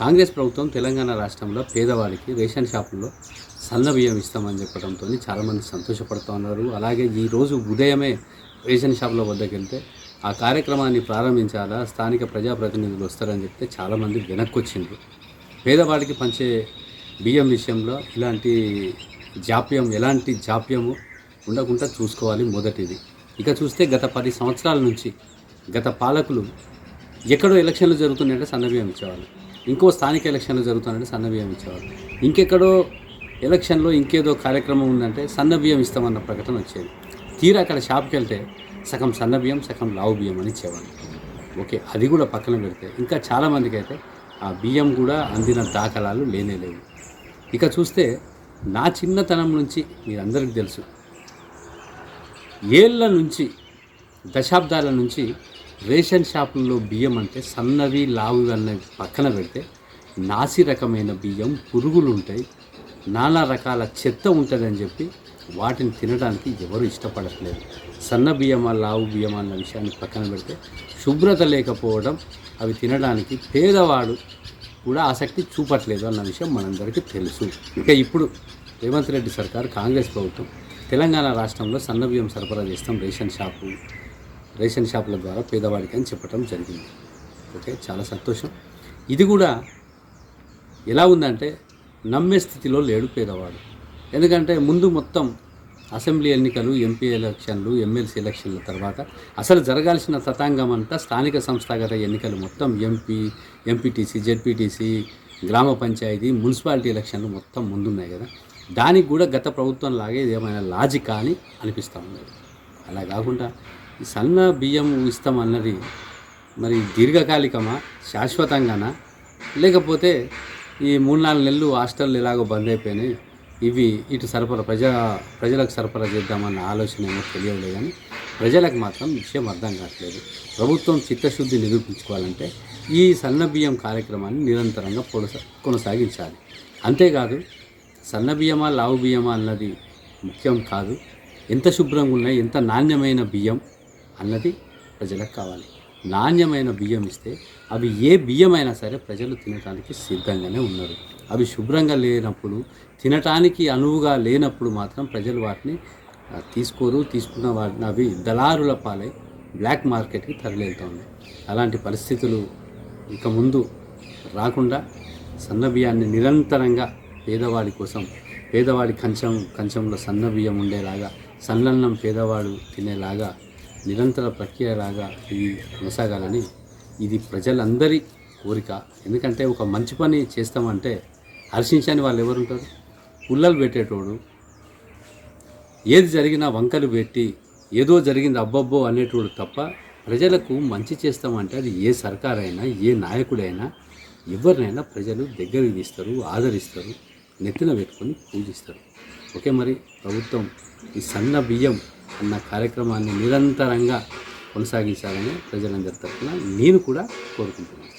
కాంగ్రెస్ ప్రభుత్వం తెలంగాణ రాష్ట్రంలో పేదవాడికి రేషన్ షాపుల్లో సన్న బియ్యం ఇస్తామని చెప్పడంతో చాలామంది సంతోషపడుతూ ఉన్నారు. అలాగే ఈరోజు ఉదయమే రేషన్ షాపుల వద్దకు వెళ్తే ఆ కార్యక్రమాన్ని ప్రారంభించాలా స్థానిక ప్రజాప్రతినిధులు వస్తారని చెప్తే చాలామంది వెనక్కొచ్చింది పేదవాడికి పంచే బియ్యం విషయంలో ఇలాంటి జాప్యం ఎలాంటి జాప్యము ఉండకుండా చూసుకోవాలి మొదటిది. ఇక చూస్తే గత పది సంవత్సరాల నుంచి గత పాలకులు ఎక్కడో ఎలక్షన్లు జరుగుతున్నాయంటే సన్నబియ్యం ఇచ్చేవాళ్ళు. ఇంకో స్థానిక ఎలక్షన్లు సన్న సన్నబియ్యం ఇచ్చేవారు ఇంకెక్కడో ఎలక్షన్లో ఇంకేదో కార్యక్రమం ఉందంటే సన్నబియ్యం ఇస్తామన్న ప్రకటన వచ్చేది. తీరా అక్కడ షాప్కి వెళ్తే సగం సన్నబియ్యం సగం లావు బియ్యం అని ఇచ్చేవాళ్ళు. ఓకే అది కూడా పక్కన పెడితే ఇంకా చాలామందికి అయితే ఆ బియ్యం కూడా అందిన దాఖలాలు లేనే లేవు. ఇక చూస్తే నా చిన్నతనం నుంచి మీరందరికీ తెలుసు. ఏళ్ళ నుంచి దశాబ్దాల నుంచి రేషన్ షాపుల్లో బియ్యం అంటే సన్నవి లావువి అన్నవి పక్కన పెడితే నాసి రకమైన బియ్యం పురుగులు ఉంటాయి నానా రకాల చెత్త ఉంటుందని చెప్పి వాటిని తినడానికి ఎవరు ఇష్టపడట్లేదు. సన్న బియ్యమా లావు బియ్యమా అన్న విషయాన్ని పక్కన పెడితే శుభ్రత లేకపోవడం అవి తినడానికి పేదవాడు కూడా ఆసక్తి చూపట్లేదు అన్న విషయం మనందరికీ తెలుసు. ఇక ఇప్పుడు రేవంత్ రెడ్డి సర్కార్ కాంగ్రెస్ ప్రభుత్వం. తెలంగాణ రాష్ట్రంలో సన్న బియ్యం సరఫరా చేస్తాం రేషన్ షాపు. రేషన్ షాపుల ద్వారా పేదవాడికి అని చెప్పడం జరిగింది. ఓకే చాలా సంతోషం. ఇది కూడా ఎలా ఉందంటే నమ్మే స్థితిలో లేడు పేదవాడు. ఎందుకంటే ముందు మొత్తం అసెంబ్లీ ఎన్నికలు ఎంపీ ఎలక్షన్లు ఎమ్మెల్సీ ఎలక్షన్ల తర్వాత అసలు జరగాల్సిన తతాంగం అంతా స్థానిక సంస్థాగత ఎన్నికలు మొత్తం ఎంపీ ఎంపీటీసీ జెడ్పీటీసీ గ్రామ పంచాయతీ మున్సిపాలిటీ ఎలక్షన్లు మొత్తం ముందున్నాయి కదా. దానికి కూడా గత ప్రభుత్వం లాగే ఏమైనా లాజిక్ అని అనిపిస్తూ ఉన్నది. అలా కాకుండా ఈ సన్న బియ్యం ఇస్తామన్నది మరి దీర్ఘకాలికమా? శాశ్వతంగానా? లేకపోతే ఈ మూడు నాలుగు నెలలు హాస్టల్ ఎలాగో బంద్ అయిపోయినాయి ఇవి ఇటు సరఫరా ప్రజా ప్రజలకు సరఫరా చేద్దామన్న ఆలోచన ఏమో తెలియలే కానీ ప్రజలకు మాత్రం విషయం అర్థం కావట్లేదు. ప్రభుత్వం చిత్తశుద్ధి నిరూపించుకోవాలంటే ఈ సన్న బియ్యం కార్యక్రమాన్ని నిరంతరంగా కొనసా కొనసాగించాలి. అంతేకాదు సన్న బియ్యమా లావు బియ్యమా అన్నది ముఖ్యం కాదు. ఎంత శుభ్రంగా ఉన్నాయి ఎంత నాణ్యమైన బియ్యం అన్నది ప్రజలకు కావాలి. నాణ్యమైన బియ్యం ఇస్తే అవి ఏ బియ్యమైనా సరే ప్రజలు తినడానికి సిద్ధంగానే ఉన్నారు. అవి శుభ్రంగా లేనప్పుడు తినటానికి అనువుగా లేనప్పుడు మాత్రం ప్రజలు వాటిని తీసుకోరు తీసుకున్న వాటిని అవి దళారుల పాలై బ్లాక్ మార్కెట్కి తరలివెళ్తూ ఉన్నాయి అలాంటి పరిస్థితులు ఇక ముందు రాకుండా సన్న బియ్యాన్ని నిరంతరంగా పేదవాడి కోసం పేదవాడి కంచం కంచంలో సన్న బియ్యం ఉండేలాగా సన్నన్నం పేదవాడు తినేలాగా నిరంతర ప్రక్రియలాగా ఇది కొనసాగాలని ఇది ప్రజలందరి కోరిక. ఎందుకంటే ఒక మంచి పని చేస్తామంటే హర్షించని వాళ్ళు ఎవరుంటారు? పుల్లలు పెట్టేటోడు. ఏది జరిగినా వంకలు పెట్టి ఏదో జరిగింది అబ్బబ్బో అనేటోడు తప్ప ప్రజలకు మంచి చేస్తామంటే అది ఏ సర్కారైనా ఏ నాయకుడైనా ఎవరినైనా ప్రజలు దగ్గరికి తీస్తారు ఆదరిస్తారు నెత్తిన పెట్టుకొని పూజిస్తారు. ఓకే మరి ప్రభుత్వం ఈ సన్న బియ్యం అన్న కార్యక్రమాన్ని నిరంతరంగా కొనసాగించాలని ప్రజలందరి తరఫున నేను కూడా కోరుకుంటున్నాను.